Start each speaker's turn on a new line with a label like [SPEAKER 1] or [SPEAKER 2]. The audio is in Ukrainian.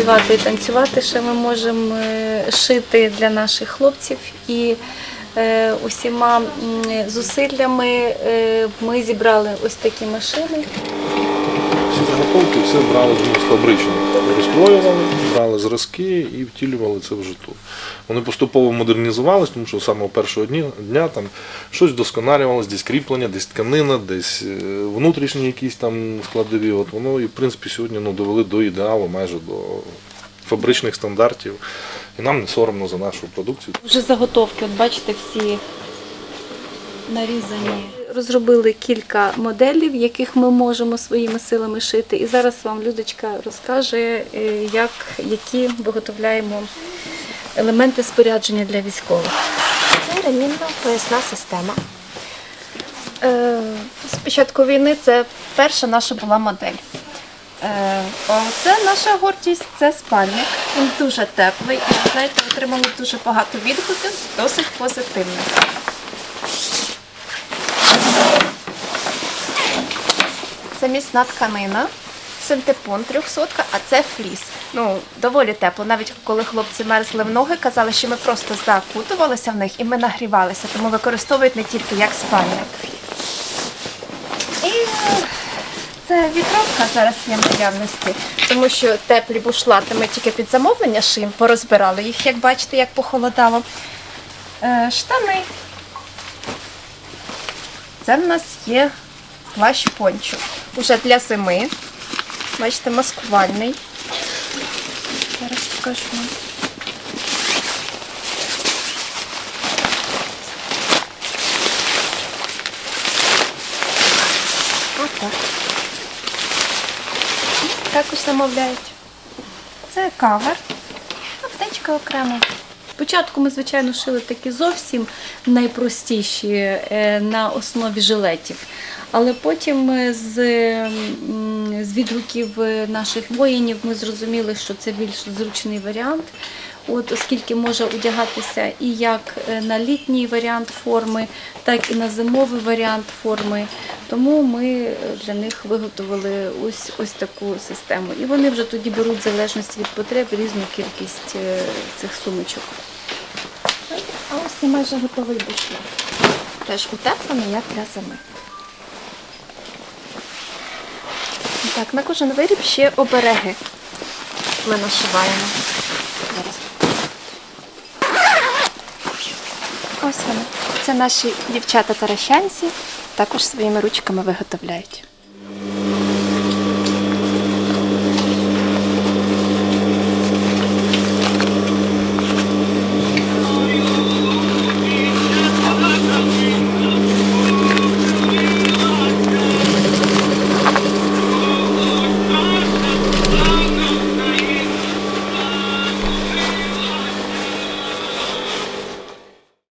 [SPEAKER 1] співати і танцювати, ще ми можемо е, шити для наших хлопців. І е, усіма зусиллями е, ми зібрали ось такі машини.
[SPEAKER 2] Всі заготовки все брали з фабричних. Розкроювали, брали зразки і втілювали це в житу. Вони поступово модернізувалися, тому що саме першого дня, дня там щось досконалювалось, десь кріплення, десь тканина, десь е, внутрішні якісь там складові. От воно і в принципі сьогодні ну, довели до ідеалу, майже до фабричних стандартів. І нам не соромно за нашу продукцію.
[SPEAKER 1] Вже заготовки, от бачите, всі нарізані. Розробили кілька моделів, яких ми можемо своїми силами шити. І зараз вам Людочка розкаже, е, як, які виготовляємо елементи спорядження для військових.
[SPEAKER 3] Це ремінна поясна система.
[SPEAKER 4] Е, З початку війни це перша наша була модель. Е, Це наша гордість, це спальник. Він дуже теплий і знаєте, отримали дуже багато відгуків, досить позитивних. Це міцна тканина, синтепон 300, а це фліс. Ну, доволі тепло. Навіть коли хлопці мерзли в ноги, казали, що ми просто закутувалися в них і ми нагрівалися, тому використовують не тільки як спальник. І це вітровка зараз є в наявності, тому що теплі бушлати ми тільки під замовлення шиємо, порозбирали їх, як бачите, як похолодало. Е, Штани. Це в нас є плащ пончо. Уже для зими. Бачите, маскувальний. Зараз покажу. Отак. Також замовляють. Це кавер. Аптечка окремо.
[SPEAKER 1] Спочатку ми, звичайно, шили такі зовсім найпростіші е, на основі жилетів. Але потім з, з відгуків е, наших воїнів ми зрозуміли, що це більш зручний варіант, От, оскільки може одягатися і як е, на літній варіант форми, так і на зимовий варіант форми. Тому ми для них виготовили ось, ось таку систему. І вони вже тоді беруть в залежності від потреб різну кількість е, цих сумочок.
[SPEAKER 4] А ось і майже готовий бушлат. Теж утеплений, як для зими. Так, на кожен виріб ще обереги ми нашиваємо. Ось вони. Це наші дівчата таращанці, також своїми ручками виготовляють.